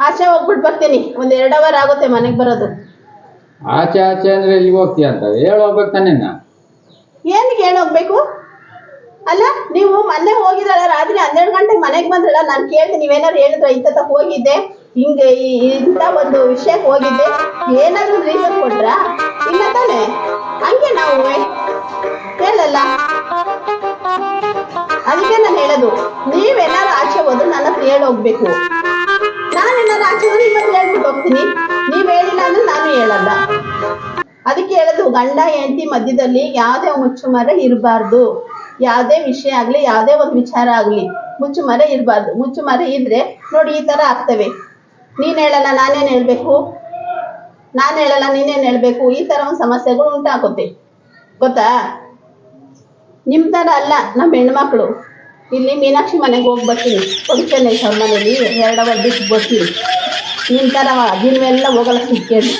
ಆಚೆ ಹೋಗ್ಬಿಟ್ಟು ಬರ್ತೀನಿ. ಒಂದ್ ಎರಡ್ ಅವರ್ ಆಗುತ್ತೆ ಮನೆಗೆ ಬರೋದು. ಆಚೆ ಆಚೆ ಅಂದ್ರೆ ಎಲ್ಲಿ ಹೋಗ್ತೀಯ ಅಂತ? ಹೇಳಿ ಹೋಗ್ಬೇಕು ತಾನೆ ಏನ್ ಏನಿಗೆ ಹೇಳಿ ಹೋಗ್ಬೇಕು? ಅಲ್ಲ ನೀವು ಮೊನ್ನೆ ಹೋಗಿದ್ರಲ್ಲ ರಾತ್ರಿ ಹನ್ನೆರಡು ಗಂಟೆಗೆ ಮನೆಗೆ ಬಂದ್ರಲ್ಲ ನಾನು ಕೇಳ್ದೆ ನೀವೇನಾದ್ರು ಹೇಳಿದ್ರ ಇಂತ ಹೋಗಿದ್ದೆ. ಹಿಂಗೆ ಈ- ಇಂಥ ಒಂದು ವಿಷಯಕ್ಕೆ ಹೋಗಿದ್ದೆ. ಏನಾದ್ರು ರೀಸನ್ ಕೊಟ್ರ? ಇಲ್ಲ ತಾನೆ. ಹಂಗೆ ನಾವು ಹೇಳಲ್ಲ. ಅದಕ್ಕೆ ನಾನು ಹೇಳೋದು ನೀವೇನಾದ್ರು ಆಚೆ ಹೋದ್ರೆ ನನ್ನ ಹತ್ರ ಹೇಳಿ ಹೋಗ್ಬೇಕು. ಹೋಗ್ತೀನಿ. ನೀವ್ ಹೇಳಿಲ್ಲ ಅಂದ್ರೆ ನಾನು ಹೇಳಲ್ಲ ಅದಕ್ಕೆ ಹೇಳೋದು, ಗಂಡ ಹೆಂಡತಿ ಮಧ್ಯದಲ್ಲಿ ಯಾವುದೇ ಮುಚ್ಚುಮರ ಇರಬಾರ್ದು. ಯಾವ್ದೇ ವಿಷಯ ಆಗ್ಲಿ, ಯಾವ್ದೇ ಒಂದು ವಿಚಾರ ಆಗ್ಲಿ, ಮುಚ್ಚುಮರ ಇರಬಾರ್ದು. ಮುಚ್ಚುಮರ ಇದ್ರೆ ನೋಡಿ ಈ ತರ ಆಗ್ತವೆ. ನೀನ್ ಹೇಳಲ್ಲ, ನಾನೇನ್ ಹೇಳ್ಬೇಕು? ನಾನು ಹೇಳಲ್ಲ, ನೀನೇನ್ ಹೇಳ್ಬೇಕು? ಈ ತರ ಒಂದು ಸಮಸ್ಯೆಗಳು ಉಂಟಾಗುತ್ತೆ. ಗೊತ್ತಾ? ನಿಮ್ ತರ ಅಲ್ಲ ನಮ್ಮ ಹೆಣ್ಮಕ್ಳು. ಇಲ್ಲಿ ಮೀನಾಕ್ಷಿ ಮನೆಗೆ ಹೋಗಿ ಬರ್ತೀನಿ. ಫಂಕ್ಷನ್ ಐತೆ ಅವ್ರ ಮನೇಲಿ ಎರಡು ಬಿಟ್ಟು ಬರ್ತೀನಿ. దీనికన్నా దీని వెళ్ళ ఒకళ్ళకి ఇచ్చేది